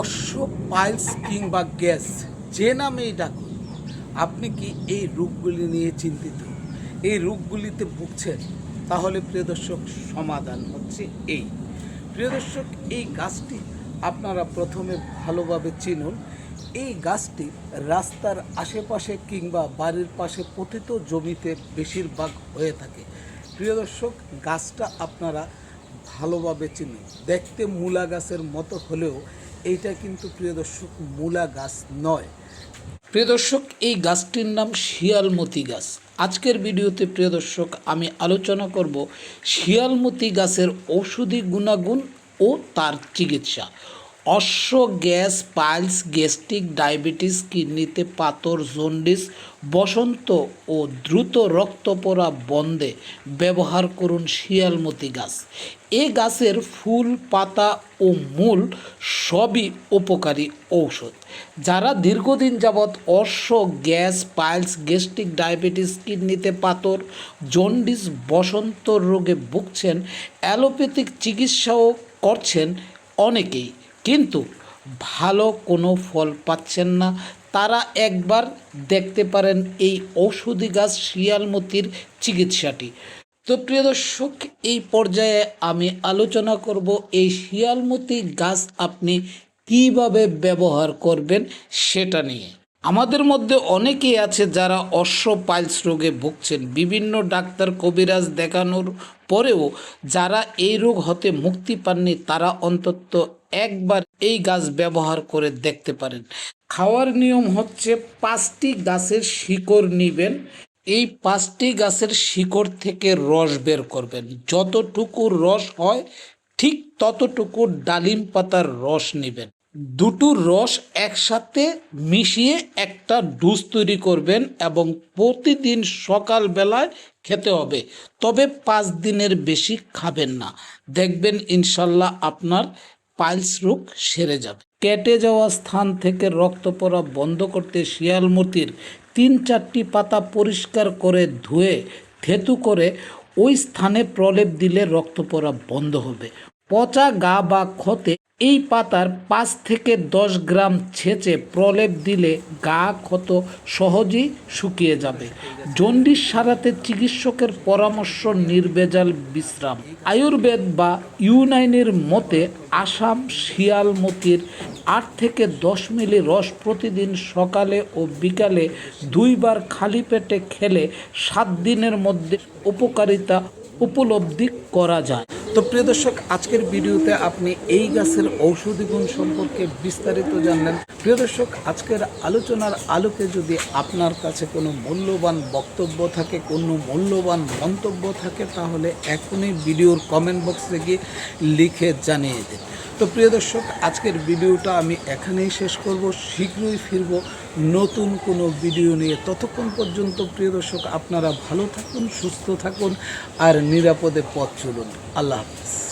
অশ্ব পাইলস কিংবা গ্যাস, যে নামেই ডাকুন, আপনি কি এই রোগগুলি নিয়ে চিন্তিত? এই রোগগুলিতে ভুগছেন? তাহলে প্রিয় দর্শক, সমাধান হচ্ছে এই। প্রিয় দর্শক, এই গাছটি আপনারা প্রথমে ভালোভাবে চিনুন। এই গাছটি রাস্তার আশেপাশে কিংবা বাড়ির পাশে পতিত জমিতে বেশিরভাগ হয়ে থাকে। প্রিয় দর্শক, গাছটা আপনারা ভালোভাবে চিনুন। দেখতে মূলা গাছের মতো হলেও এইটা কিন্তু প্রিয় দর্শক মূলা গাছ নয়। প্রিয় দর্শক, এই গাছটির নাম শিয়ালমতি গাছ। আজকের ভিডিওতে প্রিয় দর্শক, আমি আলোচনা করব শিয়ালমতি গাছের ঔষধি গুণাগুণ ও তার চিকিৎসা। অশ্ব গ্যাস পাইলস, গ্যাস্ট্রিক, ডায়াবেটিস, কিডনিতে পাথর, জন্ডিস, বসন্ত ও দ্রুত রক্ত পড়া বন্ধে ব্যবহার করুন শিয়ালমতি গাছ। এ গাছের ফুল, পাতা ও মূল সবই উপকারী ঔষধ। যারা দীর্ঘদিন যাবৎ অশ্ব গ্যাস পাইলস, গ্যাস্ট্রিক, ডায়াবেটিস, কিডনিতে পাথর, জন্ডিস, বসন্ত রোগে ভুগছেন, অ্যালোপ্যাথিক চিকিৎসাও করছেন অনেকেই। কিন্তু ভালো কোনো ফল পাচ্ছেন না। তারা একবার দেখতে পারেন এই ঔষধি গাছ শিয়ালমতির চিকিৎসাটি। তো প্রিয় দর্শক, এই পর্যায়ে আমি আলোচনা করব এই শিয়ালমতি গাছ আপনি কীভাবে ব্যবহার করবেন সেটা নিয়ে। আমাদের মধ্যে অনেকেই আছে যারা অশ্ব পাইলস রোগে ভুগছেন। বিভিন্ন ডাক্তার কবিরাজ দেখানোর পরেও যারা এই রোগ হতে মুক্তি পাননি, তারা অন্তত একবার এই গাছ ব্যবহার করে দেখতে পারেন। খাওয়ার নিয়ম হচ্ছে পাঁচটি গাছের শিকড় নিবেন। এই পাঁচটি গাছের শিকড় থেকে রস বের করবেন। যতটুকু রস হয়, ঠিক ততটুকু ডালিম পাতার রস নেবেন। দুটো রস একসাথে মিশিয়ে একটা ডুস তৈরি করবেন এবং প্রতিদিন সকালবেলায় খেতে হবে। তবে পাঁচ দিনের বেশি খাবেন না। দেখবেন ইনশাল্লাহ আপনার পাইলস রোগ সেরে যাবে। কেটে যাওয়া স্থান থেকে রক্ত পড়া বন্ধ করতে শিয়ালমতির তিন চারটি পাতা পরিষ্কার করে ধুয়ে থেতু করে ওই স্থানে প্রলেপ দিলে রক্ত পড়া বন্ধ হবে। পচা গা বা ক্ষতে এই পাতার পাঁচ থেকে দশ গ্রাম ছেঁচে প্রলেপ দিলে গা ক্ষত সহজেই শুকিয়ে যাবে। জন্ডিস সারাতে চিকিৎসকের পরামর্শ নির্ভেজাল বিশ্রাম। আয়ুর্বেদ বা ইউনাইনের মতে আসাম শিয়ালমতির আট থেকে দশ মিলি রস প্রতিদিন সকালে ও বিকালে দুইবার খালি পেটে খেলে সাত দিনের মধ্যে উপকারিতা উপলব্ধি করা যায়। তো প্রিয় দর্শক, আজকের ভিডিওতে আপনি এই গাছের ঔষধি গুণ সম্পর্কে বিস্তারিত জানলেন। প্রিয় দর্শক, আজকের আলোচনার আলোকে যদি আপনার কাছে কোনো মূল্যবান বক্তব্য থাকে, কোনো মূল্যবান মন্তব্য থাকে, তাহলে এখনই ভিডিওর কমেন্ট বক্সে গিয়ে লিখে জানিয়ে দিন। তো প্রিয় দর্শক, আজকের ভিডিওটা আমি এখানেই শেষ করব। শীঘ্রই ফিরব নতুন কোনো ভিডিও নিয়ে। ততক্ষণ পর্যন্ত প্রিয় দর্শক, আপনারা ভালো থাকুন, সুস্থ থাকুন আর নিরাপদে পথ চলুন। আল্লাহ হাত